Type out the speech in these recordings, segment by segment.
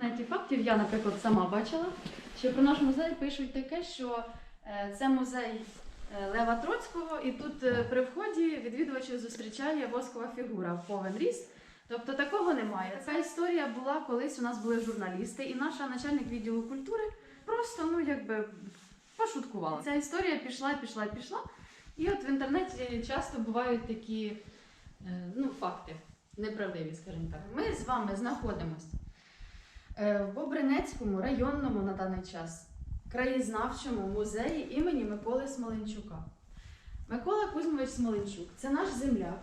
Знаєте, фактів я, наприклад, сама бачила, що про наш музей пишуть таке, що е, це музей е, Лева Троцького, і тут е, при вході відвідувачів зустрічає воскова фігура в повен ріст. Тобто такого немає. Ця історія була колись. У нас були журналісти, і наша начальник відділу культури просто ну якби пошуткувала. Ця історія пішла, пішла, пішла. І от в інтернеті часто бувають такі ну, факти неправдиві, скажімо так. Ми з вами знаходимося в Бобринецькому районному на даний час краєзнавчому музеї імені Миколи Смоленчука. Микола Кузьмович Смоленчук це наш земляк.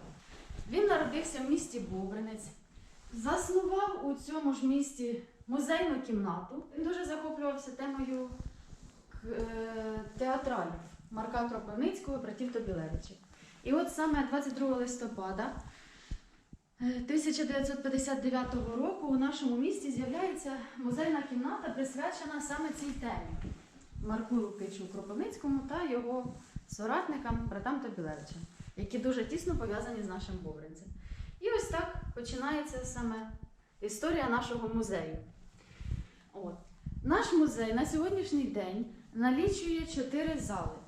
Він народився в місті Бобринець, заснував у цьому ж місті музейну кімнату. Він дуже захоплювався темою е, театралів Марка Кропивницького, братів Тобілевичів. І от саме 22 листопада е, 1959 року у нашому місті з'являється музейна кімната, присвячена саме цій темі Марку Лукичу Кропивницькому та його соратникам, братам Тобілевичам, які дуже тісно пов'язані з нашим Бобринцем. І ось так починається саме історія нашого музею. От. Наш музей на сьогоднішній день налічує чотири зали.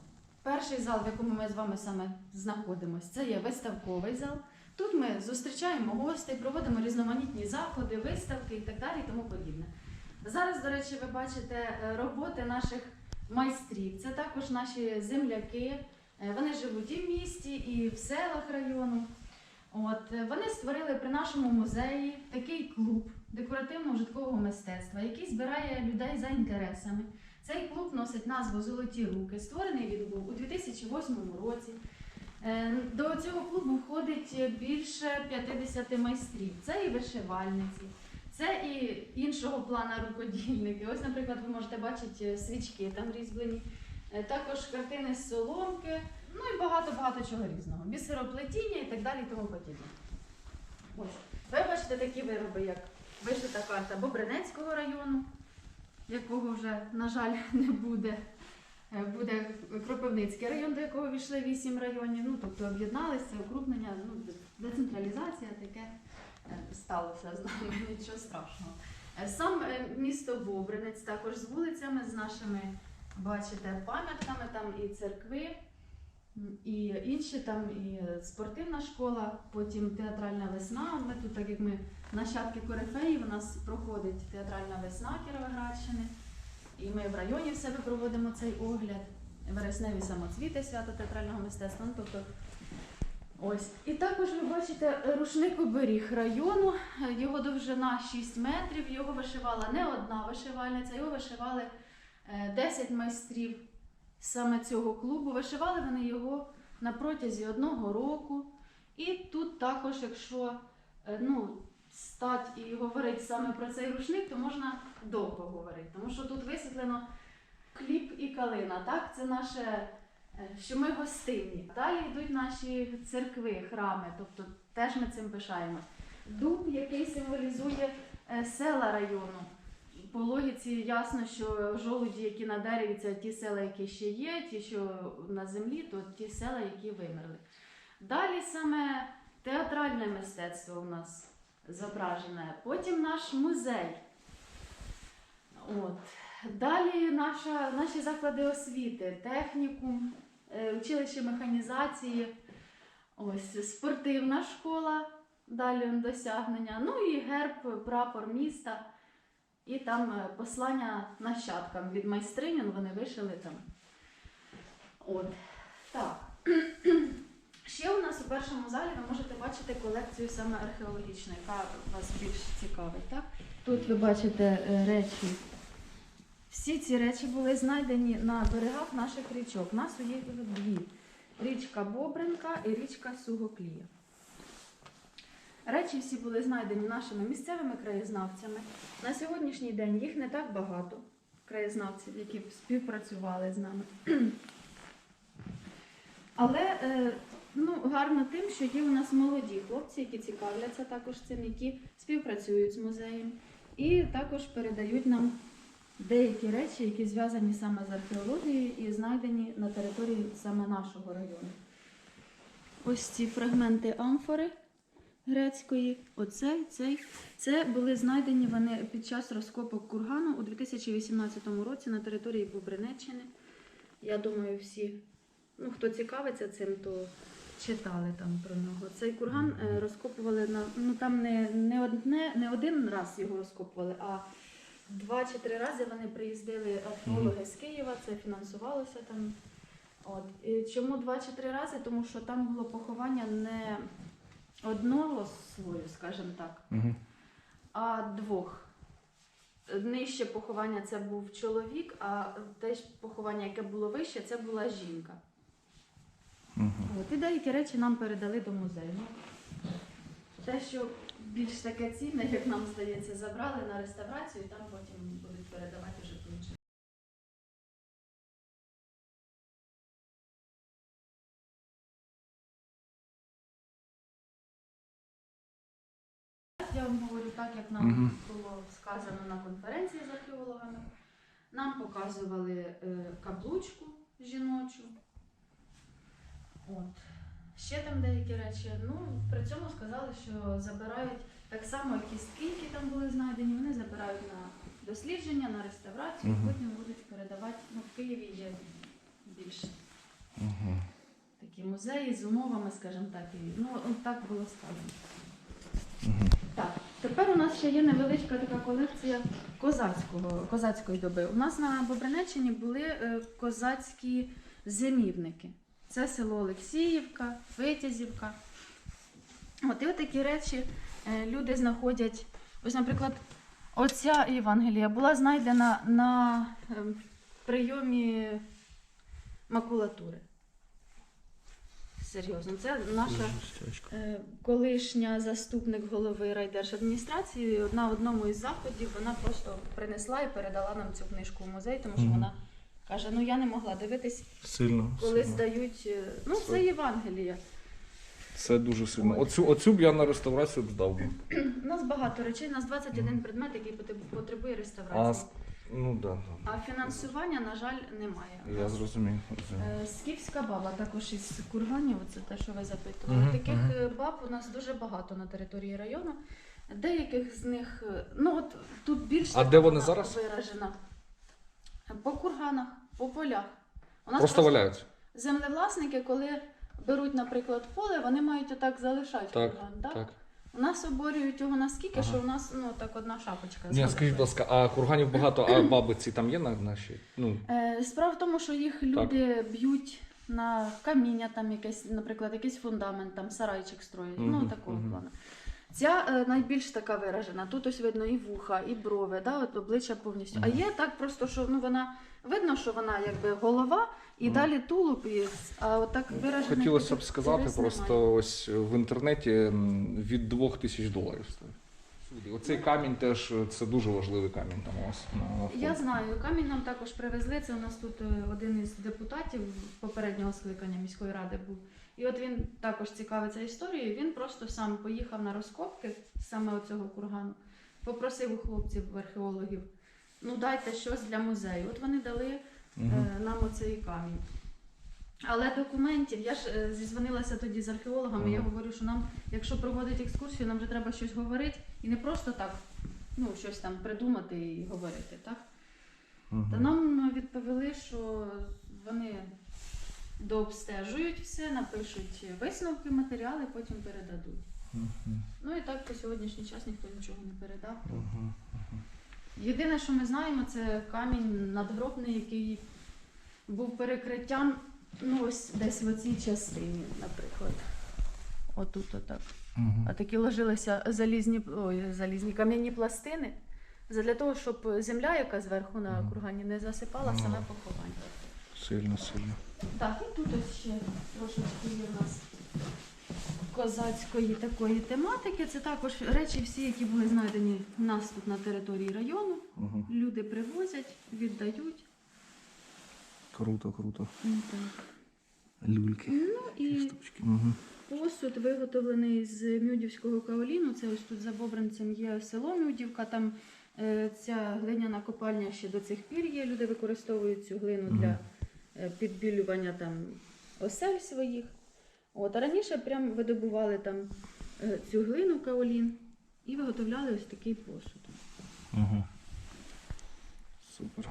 Перший зал, в якому ми з вами саме знаходимося, це є виставковий зал. Тут ми зустрічаємо гостей, проводимо різноманітні заходи, виставки і так далі, і тому подібне. Зараз, до речі, ви бачите е, роботи наших майстрів. Це також наші земляки. Е, Вони живуть і в місті, і в селах району. От е, вони створили при нашому музеї такий клуб декоративно-ужиткового мистецтва, який збирає людей за інтересами. Цей клуб носить назву Золоті руки. Створений він був у 2008 році. Е, До цього клубу входить більше 50 майстрів. Це і вишивальниці, це і іншого плана рукодільники. Ось, наприклад, ви можете бачити свічки там різьблені, Е, також картини з соломки, ну і багато-багато чого різного. Бісероплетіння і так далі, і тому подібне. Ось. Ви бачите такі вироби, як вишита карта Бобринецького району, якого вже, на жаль, не буде. Е, Буде Кропивницький район, до якого війшли вісім районів. Ну, тобто об'єдналися, укрупнення, ну, децентралізація таке е, сталося з нами, нічого страшного. Е, Сам е, місто Бобринець також з вулицями, з нашими, бачите, пам'ятками, там і церкви, і інші, там і спортивна школа, потім театральна весна. Ми тут, так як ми нащадки корифеїв, у нас проходить театральна весна Кіровоградщини. І ми в районі в себе проводимо цей огляд. Вересневі самоцвіти свято театрального мистецтва. Ну, тобто, ось. І також ви бачите рушник оберіг району. Його довжина 6 метрів. Його вишивала не одна вишивальниця, його вишивали е, 10 майстрів саме цього клубу. Вишивали вони його на протязі одного року. І тут також, якщо е, ну, стать і говорити саме про цей рушник, то можна довго говорити. Тому що тут висвітлено кліп і калина. Так, це наше, е, що ми гостинні. Далі йдуть наші церкви, храми, тобто теж ми цим пишаємось. Дуб, який символізує е, села району. По логіці ясно, що жолуді, які на дереві, це ті села, які ще є, ті, що на землі, то ті села, які вимерли. Далі саме театральне мистецтво у нас зображене. Потім наш музей. От. Далі наша, наші заклади освіти, технікум, е, училище механізації, ось спортивна школа, далі досягнення, ну і герб, прапор міста. І там е, послання нащадкам від майстринь, вони вишили там. От. Так. Ще у нас у першому залі ви можете бачити колекцію саме археологічну, яка вас більш цікавить. Так? Тут ви бачите е, речі. Всі ці речі були знайдені на берегах наших річок. У нас є дві: річка Бобринка і річка Сугоклія. Речі всі були знайдені нашими місцевими краєзнавцями. На сьогоднішній день їх не так багато краєзнавців, які співпрацювали з нами. Але е, ну, гарно тим, що є у нас молоді хлопці, які цікавляться також цим, які співпрацюють з музеєм, і також передають нам деякі речі, які зв'язані саме з археологією і знайдені на території саме нашого району. Ось ці фрагменти амфори грецької, оцей, цей. Це були знайдені вони під час розкопок кургану у 2018 році на території Бубринеччини. Я думаю, всі, ну хто цікавиться цим, то читали там про нього. Цей курган е, розкопували на ну там не, не одне, не один раз його розкопували, а два чи три рази вони приїздили археологи з Києва, це фінансувалося там. От. І чому два чи три рази? Тому що там було поховання не одного слою, скажімо так, а двох. Нижче поховання це був чоловік, а те ж поховання, яке було вище, це була жінка. Угу. От, і деякі речі нам передали до музею. Ну, Те, що більш таке цінне, як нам здається, забрали на реставрацію, і там потім будуть передавати вже по іншим. Я вам говорю так, як нам було сказано на конференції з археологами. Нам показували е, каблучку жіночу. От. Ще там деякі речі. Ну, при цьому сказали, що забирають так само кістки, які там були знайдені, вони забирають на дослідження, на реставрацію, Мгм. потім будуть передавати. Ну, в Києві є більш Угу. такі музеї з умовами, скажімо так. І, ну, так було сказано. Угу. Так, тепер у нас ще є невеличка така колекція козацького, козацької доби. У нас на Бобринеччині були е, козацькі зимівники. Це село Олексіївка, Витязівка. От і такі речі е, люди знаходять. Ось, наприклад, оця Євангелія була знайдена на ем, прийомі макулатури. Серйозно, це наша Е, колишня заступник голови райдержадміністрації на одному із заходів вона просто принесла і передала нам цю книжку в музей, тому що вона каже: ну я не могла дивитись, Сильно. коли сильно. здають. е, Ну, Це- Євангелія. Це дуже сильно. Оцю, оцю б я на реставрацію б здав би. У нас багато речей, у нас 21 предмет, який потреб- потребує А, реставрації. с- ну так. Да, А фінансування, на жаль, немає. Я зрозумів. розумію. Е, Скіфська баба також із курганів, це те, що ви запитували. Мгм, Таких мгм. е, баб у нас дуже багато на території району. Деяких з них, е, ну от тут більше А де вони зараз? виражена. По курганах, по полях. У нас Просто валяються. землевласники, коли беруть, наприклад, поле, вони мають отак залишати Так, курган. Да? Так. У нас оборюють його наскільки, Ага. що у нас ну, так одна шапочка. Ні, скажіть, будь ласка, а курганів багато, а баби ці там є на нашій? Ну, Е, Справа в тому, що їх люди б'ють на каміння, там якесь, наприклад, якийсь фундамент, там сарайчик строять. Ну, такого мгм. плану. Ця е, найбільш така виражена. Тут ось видно і вуха, і брови, да, от обличчя повністю. А є так просто, що ну, вона видно, що вона якби голова, і mm. далі тулуб, і, а от так виражена. хотілося б сказати, просто немає. ось в інтернеті від 2000 тисяч доларів стоїть. Сюди. Оцей камінь теж е, це дуже важливий камінь там у вас. Я знаю, камінь нам також привезли. Це у нас тут е, один із депутатів попереднього скликання міської ради був. І от він також цікавиться історією. Він просто сам поїхав на розкопки саме оцього кургану, попросив у хлопців, археологів, ну дайте щось для музею. От вони дали Мгм. е, нам оцей камінь. Але документів, я ж е, зізвонилася тоді з археологами, я говорю, що нам, якщо проводити екскурсію, нам вже треба щось говорити і не просто так, ну, щось там придумати і говорити, так? Мгм. Та нам відповіли, що вони дообстежують все, напишуть висновки, матеріали, потім передадуть. Мгм. Ну і так по сьогоднішній час ніхто нічого не передав. Мгм. Єдине, що ми знаємо, це камінь надгробний, який був перекриттям ну, ось десь в оцій частині, наприклад. Отут отак. Мгм. А такі ложилися залізні, ой, залізні кам'яні пластини для того, щоб земля, яка зверху на кургані, не засипала саме поховання. Сильно, сильно. Так, і тут ось ще трошечки є в нас козацької такої тематики. Це також речі всі, які були знайдені в нас тут на території району. Мгм. Люди привозять, віддають. Круто, круто. Ну, так. Люльки. Ну і штучки. Угу. посуд виготовлений з Мюдівського каоліну. Це ось тут за Бобринцем є село Мюдівка. Там е, ця глиняна копальня ще до цих пір є. Люди використовують цю глину Мгм. для е, підбілювання там осель своїх. От, а раніше прям видобували там е, цю глину каолін і виготовляли ось такий посуд. Угу. Супер.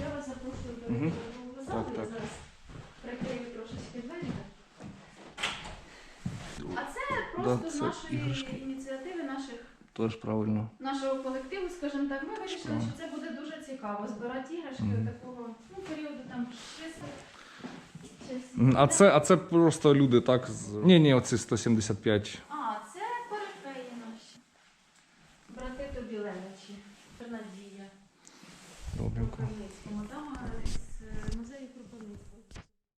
Я вас запрошую до Мгм. відповідного залу. Так, Я так. зараз прикрию трошечки двері. А це Да, просто це з нашої іграшки. ініціативи, наших, Теж правильно. нашого колективу, скажімо так, ми вирішили, що це буде дуже цікаво збирати іграшки mm. такого ну, періоду там 600. А це, а це просто люди так з. Ні, ні, оці 175.